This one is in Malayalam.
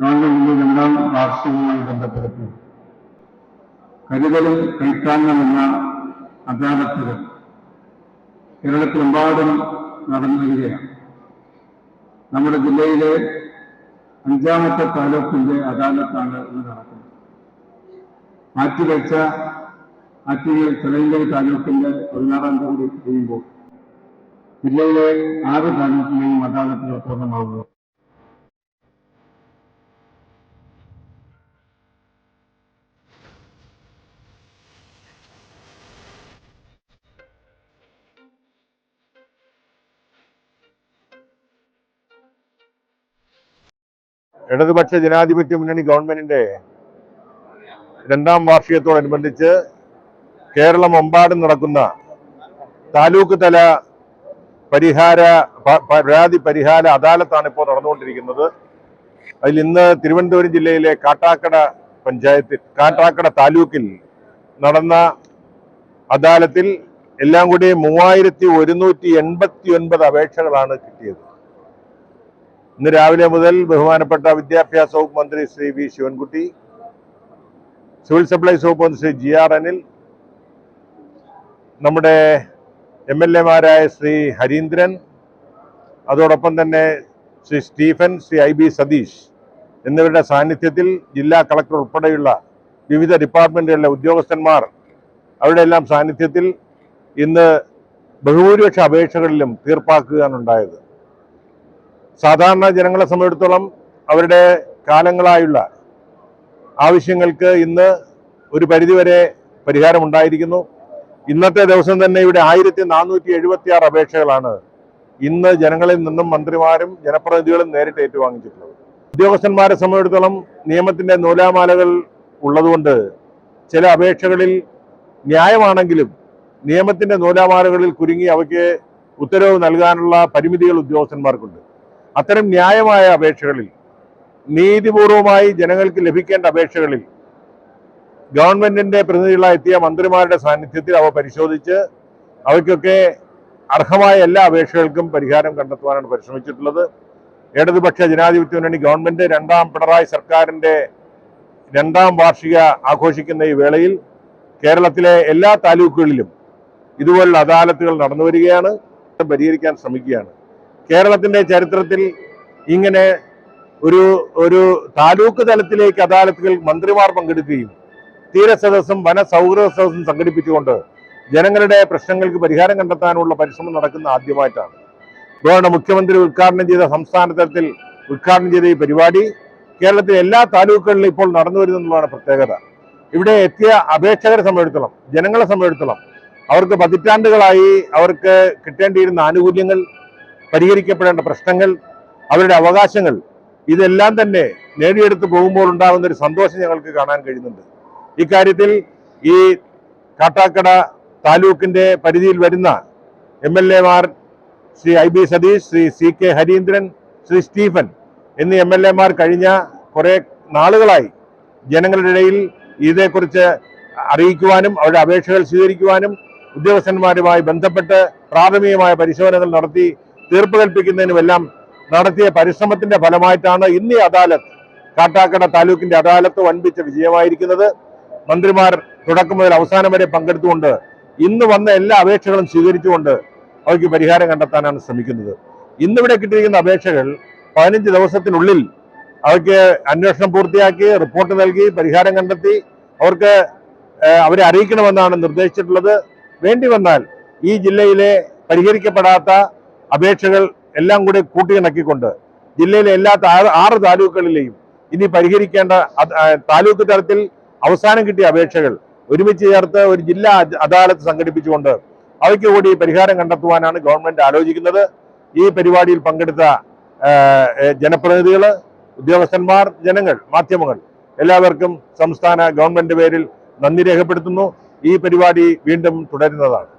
ഗവൺമെന്റിന്റെ രണ്ടാം വാർഷികവുമായി ബന്ധപ്പെടുത്തി കരുതലും കൈത്താങ്ങുമെന്ന അദാലത്തുകൾ കേരളത്തിലെമ്പാടും നടന്നു നമ്മുടെ ജില്ലയിലെ അഞ്ചാമത്തെ താലൂക്കിന്റെ അദാലത്താണ് ഇന്ന് നടക്കുന്നത്. മാറ്റിവെച്ച ആറ്റിങ്ങൽ ചിലങ്കൽ താലൂക്കിന്റെ പതിനാറാം തീയതി കഴിയുമ്പോൾ ജില്ലയിലെ ആറ് താലൂക്കിലെയും അദാലത്തുകൾ പൂർണമാവുക ഇടതുപക്ഷ ജനാധിപത്യ മുന്നണി ഗവൺമെന്റിന്റെ രണ്ടാം വാർഷികത്തോടനുബന്ധിച്ച് കേരളമെമ്പാടും നടക്കുന്ന താലൂക്ക് തല പരിഹാര പരാതി പരിഹാര അദാലത്താണ് ഇപ്പോൾ നടന്നുകൊണ്ടിരിക്കുന്നത്. അതിൽ ഇന്ന് തിരുവനന്തപുരം ജില്ലയിലെ കാട്ടാക്കട പഞ്ചായത്തിൽ കാട്ടാക്കട താലൂക്കിൽ നടന്ന അദാലത്തിൽ എല്ലാം കൂടി മൂവായിരത്തി ഒരുന്നൂറ്റി എൺപത്തി ഒൻപത് അപേക്ഷകളാണ് കിട്ടിയത്. ഇന്ന് രാവിലെ മുതൽ ബഹുമാനപ്പെട്ട വിദ്യാഭ്യാസ വകുപ്പ് മന്ത്രി Shri V Sivankutty civil supplies വകുപ്പ് മന്ത്രി ശ്രീ ജി ആർ അനിൽ നമ്മുടെ എം എൽ എമാരായ ശ്രീ ഹരീന്ദ്രൻ അതോടൊപ്പം തന്നെ Shri Stephen Shri I B Satheesh എന്നിവരുടെ സാന്നിധ്യത്തിൽ ജില്ലാ കളക്ടർ ഉൾപ്പെടെയുള്ള വിവിധ ഡിപ്പാർട്ട്മെന്റുകളിലെ ഉദ്യോഗസ്ഥന്മാർ അവരുടെ എല്ലാം സാന്നിധ്യത്തിൽ ഇന്ന് ബഹുഭൂരിപക്ഷ അപേക്ഷകളിലും തീർപ്പാക്കുകയാണ് ഉണ്ടായത്. സാധാരണ ജനങ്ങളെ സംബന്ധിച്ചിടത്തോളം അവരുടെ കാലങ്ങളായുള്ള ആവശ്യങ്ങൾക്ക് ഇന്ന് ഒരു പരിധിവരെ പരിഹാരമുണ്ടായിരിക്കുന്നു. ഇന്നത്തെ ദിവസം തന്നെ ഇവിടെ ആയിരത്തി നാനൂറ്റി എഴുപത്തി ആറ് അപേക്ഷകളാണ് ഇന്ന് ജനങ്ങളിൽ നിന്നും മന്ത്രിമാരും ജനപ്രതിനിധികളും നേരിട്ട് ഏറ്റുവാങ്ങിച്ചിട്ടുള്ളത്. ഉദ്യോഗസ്ഥന്മാരെ സംബന്ധിച്ചിടത്തോളം നിയമത്തിന്റെ നൂലാമാലകൾ ഉള്ളതുകൊണ്ട് ചില അപേക്ഷകളിൽ ന്യായമാണെങ്കിലും നിയമത്തിന്റെ നൂലാമാലകളിൽ കുരുങ്ങി അവയ്ക്ക് ഉത്തരവ് നൽകാനുള്ള പരിമിതികൾ ഉദ്യോഗസ്ഥന്മാർക്കുണ്ട്. അത്തരം ന്യായമായ അപേക്ഷകളിൽ നീതിപൂർവമായി ജനങ്ങൾക്ക് ലഭിക്കേണ്ട അപേക്ഷകളിൽ ഗവൺമെന്റിന്റെ പ്രതിനിധികളായി എത്തിയ മന്ത്രിമാരുടെ സാന്നിധ്യത്തിൽ അവ പരിശോധിച്ച് അവയ്ക്കൊക്കെ അർഹമായ എല്ലാ അപേക്ഷകൾക്കും പരിഹാരം കണ്ടെത്തുവാനാണ് പരിശ്രമിച്ചിട്ടുള്ളത്. ഇടതുപക്ഷ ജനാധിപത്യ മുന്നണി ഗവൺമെന്റ് രണ്ടാം പിണറായി സർക്കാരിന്റെ രണ്ടാം വാർഷിക ആഘോഷിക്കുന്ന ഈ വേളയിൽ കേരളത്തിലെ എല്ലാ താലൂക്കുകളിലും ഇതുപോലുള്ള അദാലത്തുകൾ നടന്നു വരികയാണ് പരിഹരിക്കാൻ ശ്രമിക്കുകയാണ്. കേരളത്തിന്റെ ചരിത്രത്തിൽ ഇങ്ങനെ ഒരു ഒരു താലൂക്ക് തലത്തിലേക്ക് അദാലത്തുകൾ മന്ത്രിമാർ പങ്കെടുക്കുകയും തീരസദസ്സും വനസൗഹൃദ സദസ്സും സംഘടിപ്പിച്ചുകൊണ്ട് ജനങ്ങളുടെ പ്രശ്നങ്ങൾക്ക് പരിഹാരം കണ്ടെത്താനുള്ള പരിശ്രമം നടക്കുന്ന ആദ്യമായിട്ടാണ്. ഇതോടെ മുഖ്യമന്ത്രി ഉദ്ഘാടനം ചെയ്ത സംസ്ഥാന തലത്തിൽ ഉദ്ഘാടനം ചെയ്ത ഈ പരിപാടി കേരളത്തിലെ എല്ലാ താലൂക്കുകളിലും ഇപ്പോൾ നടന്നു വരുന്നതാണ് പ്രത്യേകത. ഇവിടെ എത്തിയ അപേക്ഷകരെ സംബന്ധിച്ചിടത്തോളം ജനങ്ങളെ സംബന്ധിച്ചിടത്തോളം അവർക്ക് പതിറ്റാണ്ടുകളായി അവർക്ക് കിട്ടേണ്ടിയിരുന്ന ആനുകൂല്യങ്ങൾ പരിഹരിക്കപ്പെടേണ്ട പ്രശ്നങ്ങൾ അവരുടെ അവകാശങ്ങൾ ഇതെല്ലാം തന്നെ നേടിയെടുത്ത് പോകുമ്പോൾ ഉണ്ടാകുന്ന ഒരു സന്തോഷം ഞങ്ങൾക്ക് കാണാൻ കഴിയുന്നുണ്ട്. ഇക്കാര്യത്തിൽ ഈ കാട്ടാക്കട താലൂക്കിന്റെ പരിധിയിൽ വരുന്ന എം എൽ എമാർ Shri I B Satheesh Shri C K Harindran Shri Stephen എന്നീ എം എൽ എമാർ കഴിഞ്ഞ കുറെ നാളുകളായി ജനങ്ങളുടെ ഇടയിൽ ഇതേക്കുറിച്ച് അറിയിക്കുവാനും അവരുടെ അപേക്ഷകൾ സ്വീകരിക്കുവാനും ഉദ്യോഗസ്ഥന്മാരുമായി ബന്ധപ്പെട്ട് പ്രാഥമികമായ പരിശോധനകൾ നടത്തി തീർപ്പ് കൽപ്പിക്കുന്നതിനുമെല്ലാം നടത്തിയ പരിശ്രമത്തിന്റെ ഫലമായിട്ടാണ് ഇന്ന് ഈ അദാലത്ത് കാട്ടാക്കട താലൂക്കിന്റെ അദാലത്ത് വൻപിച്ച വിജയമായിരിക്കുന്നത്. മന്ത്രിമാർ തുടക്കം മുതൽ അവസാനം വരെ പങ്കെടുത്തുകൊണ്ട് ഇന്ന് വന്ന എല്ലാ അപേക്ഷകളും സ്വീകരിച്ചുകൊണ്ട് അവയ്ക്ക് പരിഹാരം കണ്ടെത്താനാണ് ശ്രമിക്കുന്നത്. ഇന്നിവിടെ കിട്ടിയിരിക്കുന്ന അപേക്ഷകൾ പതിനഞ്ച് ദിവസത്തിനുള്ളിൽ അവയ്ക്ക് അന്വേഷണം പൂർത്തിയാക്കി റിപ്പോർട്ട് നൽകി പരിഹാരം കണ്ടെത്തി അവർക്ക് അവരെ അറിയിക്കണമെന്നാണ് നിർദ്ദേശിച്ചിട്ടുള്ളത്. വേണ്ടി വന്നാൽ ഈ ജില്ലയിലെ പരിഹരിക്കപ്പെടാത്ത അപേക്ഷകൾ എല്ലാം കൂടി കൂട്ടിയിണക്കിക്കൊണ്ട് ജില്ലയിലെ എല്ലാ ആറ് താലൂക്കുകളിലെയും ഇനി പരിഹരിക്കേണ്ട താലൂക്ക് തലത്തിൽ അവസാനം കിട്ടിയ അപേക്ഷകൾ ഒരുമിച്ച് ചേർത്ത് ഒരു ജില്ലാ അദാലത്ത് സംഘടിപ്പിച്ചുകൊണ്ട് അവയ്ക്ക് കൂടി പരിഹാരം കണ്ടെത്തുവാനാണ് ഗവൺമെന്റ് ആലോചിക്കുന്നത്. ഈ പരിപാടിയിൽ പങ്കെടുത്ത ജനപ്രതിനിധികൾ ഉദ്യോഗസ്ഥന്മാർ ജനങ്ങൾ മാധ്യമങ്ങൾ എല്ലാവർക്കും സംസ്ഥാന ഗവൺമെന്റ് പേരിൽ നന്ദി രേഖപ്പെടുത്തുന്നു. ഈ പരിപാടി വീണ്ടും തുടരുന്നതാണ്.